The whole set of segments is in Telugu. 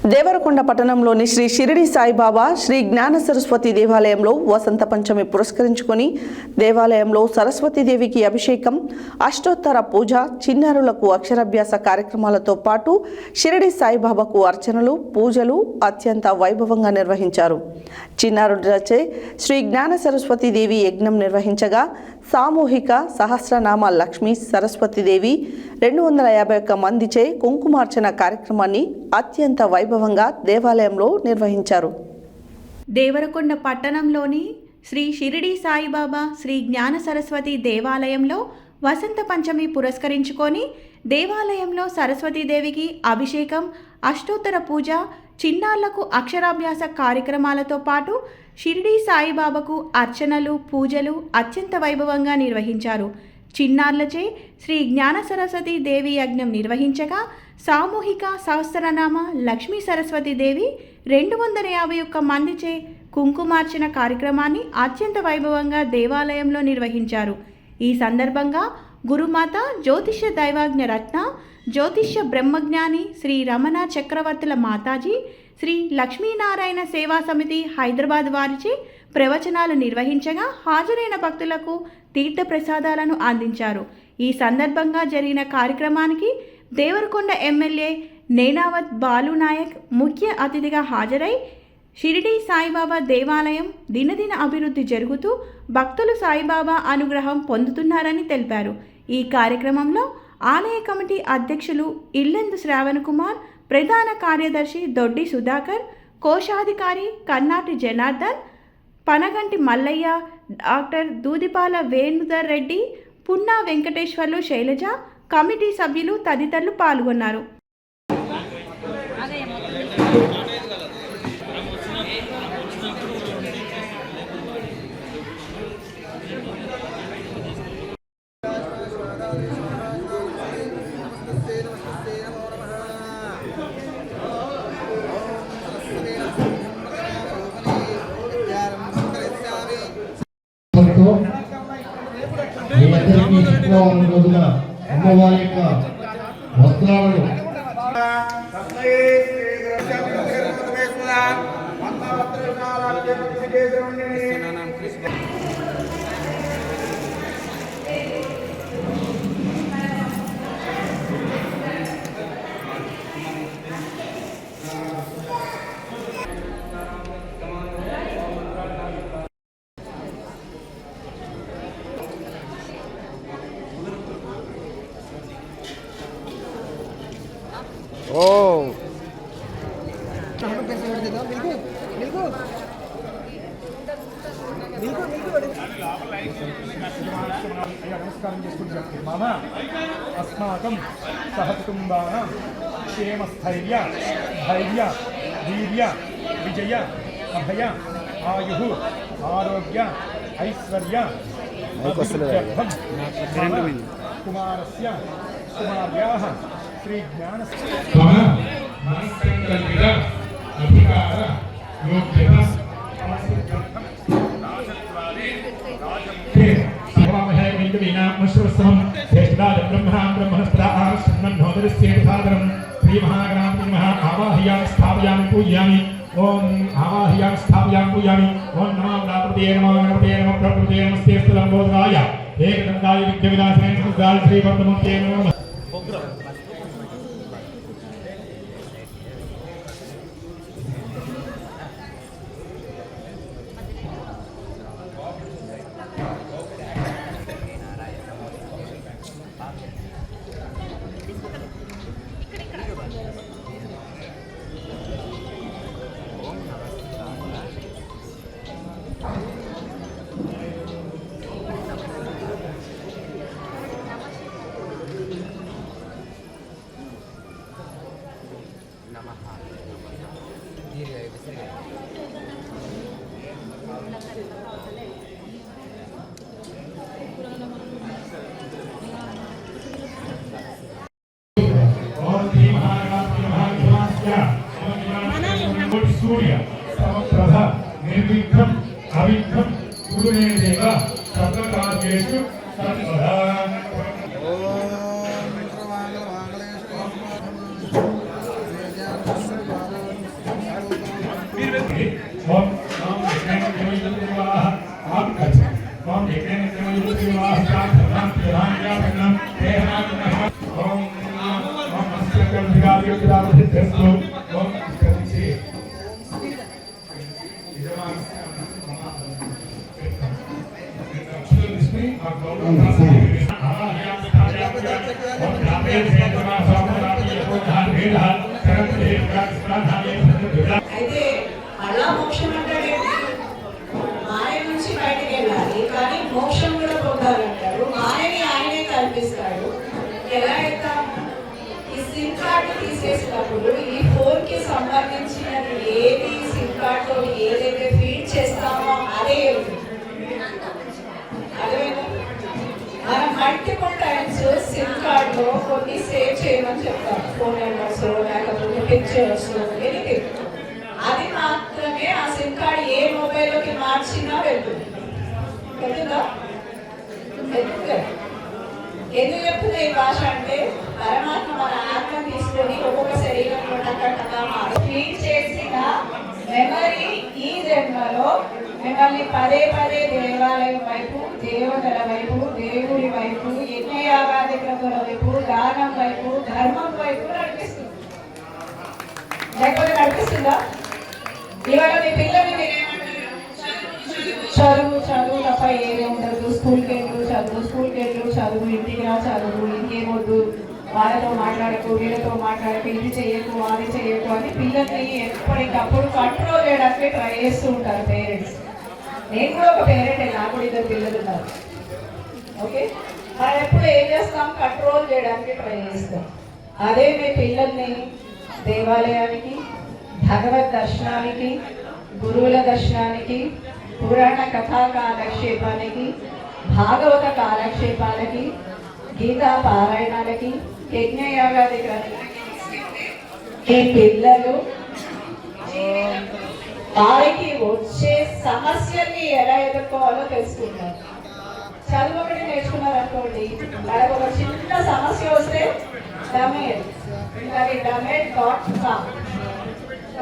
దేవరకొండ పట్టణంలోని శ్రీ షిరిడి సాయిబాబా శ్రీ జ్ఞాన సరస్వతి దేవాలయంలో వసంత పంచమి పురస్కరించుకొని దేవాలయంలో సరస్వతీదేవికి అభిషేకం అష్టోత్తర పూజ చిన్నారులకు అక్షరాభ్యాస కార్యక్రమాలతో పాటు షిరిడి సాయిబాబాకు అర్చనలు పూజలు అత్యంత వైభవంగా నిర్వహించారు. చిన్నారులచే శ్రీ జ్ఞాన సరస్వతీదేవి యజ్ఞం నిర్వహించగా సామూహిక సహస్రనామ లక్ష్మీ సరస్వతీదేవి రెండు వందల యాభై ఒక్క మందిచే కుంకుమార్చన కార్యక్రమాన్ని అత్యంత వైభవంగా దేవాలయంలో నిర్వహించారు. దేవరకొండ పట్టణంలోని శ్రీ షిరిడి సాయిబాబా శ్రీ జ్ఞాన సరస్వతి దేవాలయంలో వసంత పంచమి పురస్కరించుకొని దేవాలయంలో సరస్వతీదేవికి అభిషేకం అష్టోత్తర పూజ చిన్నారులకు అక్షరాభ్యాస కార్యక్రమాలతో పాటు షిరిడీ సాయిబాబాకు అర్చనలు పూజలు అత్యంత వైభవంగా నిర్వహించారు. చిన్నారులచే శ్రీ జ్ఞాన సరస్వతి దేవి యజ్ఞం నిర్వహించగా సామూహిక సహస్రనామ లక్ష్మీ సరస్వతి దేవి రెండు వందల యాభై ఒక్క మందిచే కుంకుమార్చన కార్యక్రమాన్ని అత్యంత వైభవంగా దేవాలయంలో నిర్వహించారు. ఈ సందర్భంగా గురుమాత జ్యోతిష్య దైవాజ్ఞ రత్న జ్యోతిష్య బ్రహ్మజ్ఞాని శ్రీ రమణ చక్రవర్తుల మాతాజీ శ్రీ లక్ష్మీనారాయణ సేవా సమితి హైదరాబాద్ వారిచే ప్రవచనాలు నిర్వహించగా హాజరైన భక్తులకు తీర్థప్రసాదాలను అందించారు. ఈ సందర్భంగా జరిగిన కార్యక్రమానికి దేవరకొండ ఎమ్మెల్యే నేనావత్ బాలునాయక్ ముఖ్య అతిథిగా హాజరై షిరిడి సాయిబాబా దేవాలయం దినదిన అభివృద్ధి జరుగుతూ భక్తులు సాయిబాబా అనుగ్రహం పొందుతున్నారని తెలిపారు. ఈ కార్యక్రమంలో ఆలయ కమిటీ అధ్యక్షులు ఇల్లెందు శ్రావణ్ కుమార్ ప్రధాన కార్యదర్శి దొడ్డి సుధాకర్ కోశాధికారి కన్నాటి జనార్దన్ పనగంటి మల్లయ్య డాక్టర్ దూదిపాల వేణుధర్ రెడ్డి పున్నా వెంకటేశ్వర్లు శైలజ కమిటీ సభ్యులు తదితరులు పాల్గొన్నారు. తో మీ అందరికీ శుక్రవారం రోజున అమ్మవారి యొక్క వస్త్రాలను ఓ నమస్కారం చేసుకుంటూ చెప్తాను మామ అస్మాకం సహకుటుంబానాం క్షేమస్థైర్య ధైర్య వీర్య విజయ అభయ ఆయు ఆరోగ్య ఐశ్వర్య అభివృద్ధ్యర్థం మమ కుమారస్య కుమార్యాः శ్రీ జ్ఞాన మమ మనస్సంకల్పిత అధికార యోగ్యత ीनामश्वस्वं ज्येष्ठदाद ब्रह्मणां ब्रह्मणस्पदाः शृण्वन्नोदरस्येतसादरं श्रीमहागणाम्यमः आवाहयां स्थापयामि पूजयामि। ॐ आवाहयां स्थापयां पूजयामि। ॐ नमः प्राकृते नमः गणपते नमः प्रकृते नमस्ते स्थलम्बोधराय एकदन्ताय विद्यविनाशने श्रीवर्धमुखे नमः। సూర్య సమప్రభ నిర్విఘ్నం అవిఘ్నం గురునేదేవ సర్వకార్యేషు సర్వదా ఓం నామ విఘ్నేంద్రమయోదేవాః ఆం గచ్చ ఓం విఘ్నేంద్రమయోదేవాః సాధనాం ప్రధాన్యాపన్నం దేహాగ్నః ఓం నామ మమస్య కల్పికార్యోగ్యదావసిద్ధస్తు ఓం అయితే అలా మోక్షం అంటాడే మాయ నుంచి బయటకు వెళ్ళాలి కానీ మోక్షం కూడా పొందాలంటాడు. మాయని ఆయనే కల్పిస్తాడు ఎలా అయితే ఈ సిమ్ కార్డు తీసేసినప్పుడు ఈ ఫోన్కి సంబంధించినది ఏది? సిమ్ కార్డులో ఏదైతే ఫీడ్ చేస్తామో అదే వెళ్తుంది అర్థమైందా? మనం మల్టిపుల్ టైమ్స్ సిమ్ కార్డ్లో కొన్ని సేవ్ చేయమని చెప్తాం. ఫోన్ నెంబర్స్ లేకపోతే పిక్చర్స్ ఎనీథింగ్ అది మాత్రమే ఆ సిమ్ కార్డ్ ఏ మొబైల్లోకి మార్చినా వెళ్తుంది. వెళ్తుందా? వెళ్తుంది. ఎందుకు చెప్తున్నా ఈ భాష అంటే పరమాత్మ మన ఆత్మ తీసుకొని ఒక్కొక్క శరీరంలో టక్కటగా ఫీడ్ చేసిన మెమరీ ఈ జన్మలో మిమ్మల్ని పదే పదే దేవాలయం వైపు దేవతల వైపు దేవుడి వైపు యజ్ఞయాగాదికుల వైపు దానం వైపు ధర్మం వైపు నడిపిస్తుంది. లేకపోతే నడిపిస్తుందా? ఇవాళ మీ పిల్లల్ని మీరేమంటారు చదువు చదువు తప్ప ఏమీ ఉండదు. స్కూల్కి వెళ్ళు చదువు స్కూల్కి వెళ్ళు చదువు ఇంటికి రా చదువు ఇంకేమొద్దు వాళ్ళతో మాట్లాడకు వీళ్ళతో మాట్లాడకు ఇది చేయకు అది చేయకు అని పిల్లల్ని ఎప్పటికప్పుడు కంట్రోల్ చేయడానికి ట్రై చేస్తూ ఉంటారు పేరెంట్స్ నేను కూడా ఒక పేరెంట్ నాకు కూడా ఇద్దరు పిల్లలు ఉన్నారు. ఓకే మనం ఎప్పుడు ఏం చేస్తాం? కంట్రోల్ చేయడానికి ట్రై చేస్తాం. అదే మీ పిల్లల్ని దేవాలయానికి భగవద్ దర్శనానికి గురువుల దర్శనానికి పురాణ కథా కాలక్షేపానికి భాగవత కాలక్షేపాలకి గీతా పారాయణాలకి యజ్ఞయాగాది గ్రంథాలకి ఈ పిల్లలు వారికి వచ్చే సమస్యల్ని ఎలా ఎదుర్కోవాలో తెలుసుకుంటారు చదువు ఒకటి నేర్చుకున్నారు అనుకోండి వాళ్ళకి ఒక చిన్న సమస్య వస్తే డమేడ్ ఇంకా డమేడ్ డాట్ కామ్.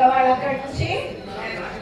వాళ్ళు అక్కడి నుంచి